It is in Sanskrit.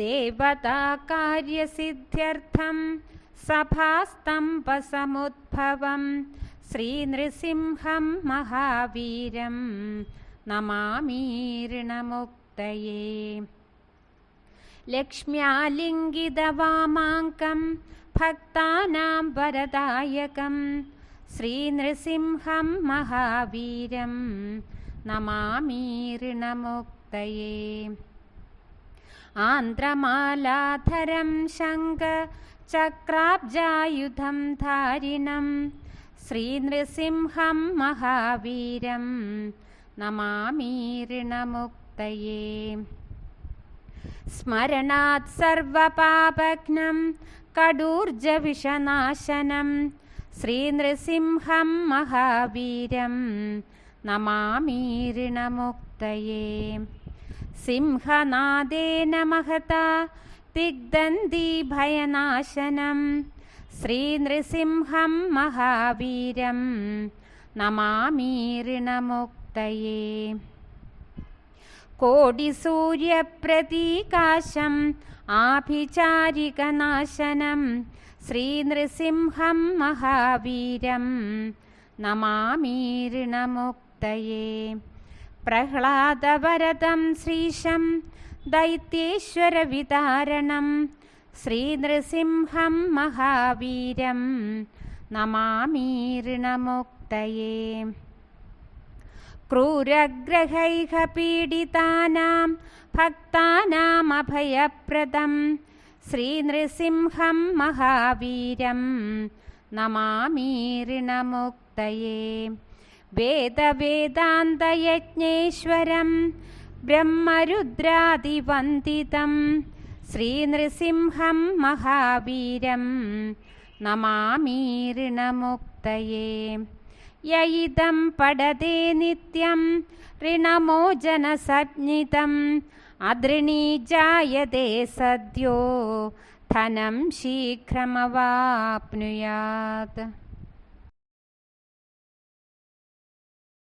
देवताकार्यसिद्ध्यर्थं सभास्तम्भसमुद्भवं श्रीनृसिंहं महावीरं नमामीर्णमुक्तये लक्ष्म्यालिङ्गितवामाङ्कं भक्तानां वरदायकं श्रीनृसिंहं महावीरं नमामीर्णमुक्तये आन्द्रमालाधरं शङ्खचक्राब्जायुधं धारिणं श्रीनृसिंहं महावीरं नमामीर्णमुक्तये स्मरणात् सर्वपापघ्नं कडूर्जविषनाशनं श्रीनृसिंहं महावीरं नमामीर्णमुक्तये सिंहनादेन महता दिग्दन्दिभयनाशनं श्रीनृसिंहं महावीरं नमामीर्णमुक्तये कोटिसूर्यप्रतीकाशम् आभिचारिकनाशनं श्रीनृसिंहं महावीरं नमामीर्णमुक्तये प्रह्लादवरदं श्रीशं दैत्येश्वरवितारणं श्रीनृसिंहं महावीरं नमामीर्णमुक्तये क्रूरग्रहैः पीडितानां भक्तानामभयप्रदं श्रीनृसिंहं महावीरं नमामीर्णमुक्तये वेदवेदान्तयज्ञेश्वरं ब्रह्मरुद्रादिवन्दितं श्रीनृसिंहं महावीरं नमामीर्णमुक्तये य इदं पडदे नित्यं ऋणमोजनसज्ञितम् अदृणी जायते सद्यो धनं शीघ्रमवाप्नुयात्